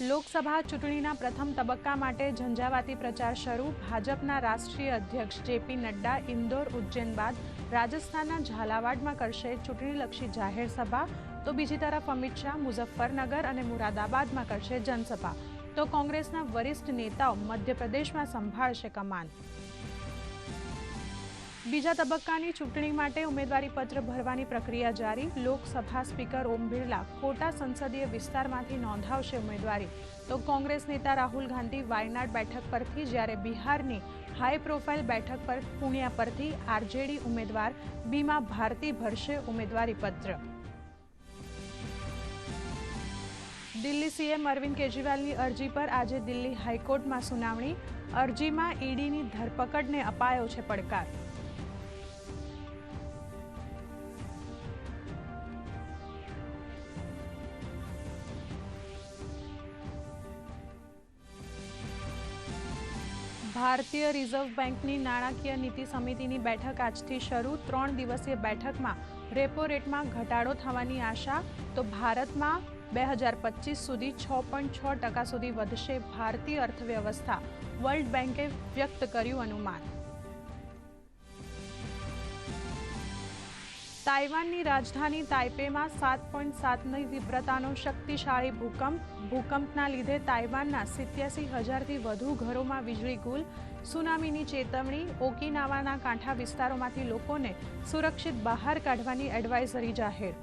લોકસભા ચૂંટણીના પ્રથમ તબક્કા માટે ઝંઝાવાતી પ્રચાર શરૂ. ભાજપના રાષ્ટ્રીય અધ્યક્ષ જેપી નડ્ડા ઇન્દોર ઉજ્જૈન બાદ રાજસ્થાનના ઝાલાવાડમાં કરશે ચૂંટણીલક્ષી જાહેર સભા. તો બીજી તરફ અમિત શાહ મુઝફ્ફરનગર અને મુરાદાબાદમાં કરશે જનસભા. તો કોંગ્રેસના વરિષ્ઠ નેતાઓ મધ્યપ્રદેશમાં સંભાળશે કમાન. બીજા તબક્કાની ચૂંટણી માટે ઉમેદવારી પત્ર ભરવાની પ્રક્રિયા જારી. લોકસભા સ્પીકર ઓમ બિરલા કોટા સંસદીય વિસ્તારમાંથી નોંધાવશે ઉમેદવારી. તો કોંગ્રેસ નેતા રાહુલ ગાંધી વાયનાડ બેઠક પરથી, જ્યારે બિહારની હાઈ પ્રોફાઇલ બેઠક પર પૂર્ણિયા પરથી આરજેડી ઉમેદવાર બીમા ભારતી ભરશે ઉમેદવારી પત્ર દિલ્હી સીએમ અરવિંદ કેજરીવાલની અરજી પર આજે દિલ્હી હાઈકોર્ટમાં સુનાવણી. અરજીમાં ઈડીની ધરપકડને અપાયો છે પડકાર. ભારતીય રિઝર્વ બેંકની નાણાકીય નીતિ સમિતિની બેઠક આજથી શરૂ. ત્રણ દિવસીય બેઠકમાં રેપો રેટમાં ઘટાડો થવાની આશા. તો ભારતમાં બે હજાર પચીસ સુધી છ પોઈન્ટ છ ટકા સુધી વધશે ભારતીય અર્થવ્યવસ્થા. વર્લ્ડ બેંકે વ્યક્ત કર્યું અનુમાન. તાઇવાનની રાજધાની તાઇપેમાં સાત પોઈન્ટ સાતની તીવ્રતાનો શક્તિશાળી ભૂકંપ. ભૂકંપના લીધે તાઇવાનના સિત્યાસી હજારથી વધુ ઘરોમાં વીજળી ગુલ, સુનામીની ચેતવણી, ઓકિનાવાના કાંઠા વિસ્તારોમાંથી લોકોને સુરક્ષિત બહાર કાઢવાની એડવાઇઝરી જાહેર.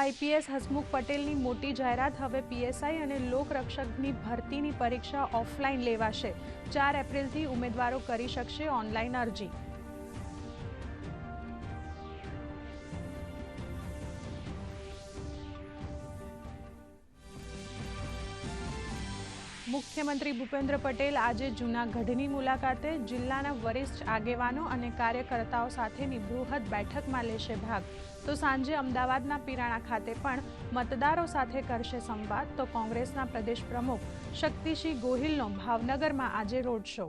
આઈપીએસ હસમુખ પટેલની મોટી જાહેરાત હવે પીએસઆઈ અને લોકરક્ષકની ભરતીની પરીક્ષા ઓફલાઈન લેવાશે. ચાર એપ્રિલથી ઉમેદવારો કરી શકશે ઓનલાઈન અરજી. મુખ્યમંત્રી ભૂપેન્દ્ર પટેલ આજે જૂનાગઢની મુલાકાતે જિલ્લાના વરિષ્ઠ આગેવાનો અને કાર્યકર્તાઓ સાથેની બૃહદ બેઠકમાં લેશે ભાગ. તો સાંજે અમદાવાદના પીરાણા ખાતે પણ મતદારો સાથે કરશે સંવાદ. તો કોંગ્રેસના પ્રદેશ પ્રમુખ શક્તિસિંહ ગોહિલનો ભાવનગરમાં આજે રોડ શો.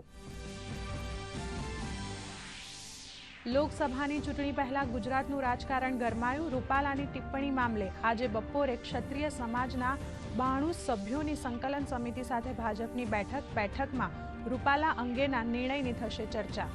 લોકસભાની ચૂંટણી પહેલા ગુજરાતનું રાજકારણ ગરમાયું. રૂપાલાની ટિપ્પણી મામલે આજે બપોરે ક્ષત્રિય સમાજના બાણું સભ્યોની સંકલન સમિતિ સાથે ભાજપની બેઠક. બેઠકમાં રૂપાલા અંગેના નિર્ણયની થશે ચર્ચા.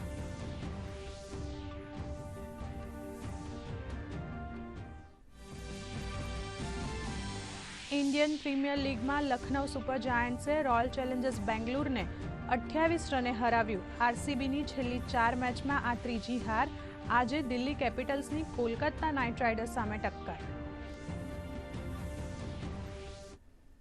ઇન્ડિયન પ્રીમિયર લીગમાં લખનૌ સુપર જાયન્ટ્સે રોયલ ચેલેન્જર્સ બેંગ્લુરને અઠ્યાવીસ રને હરાવ્યું. આરસીબીની છેલ્લી ચાર મેચમાં આ ત્રીજી હાર. આજે દિલ્હી કેપિટલ્સની કોલકાતા નાઇટ રાઇડર્સ સામે ટક્કર.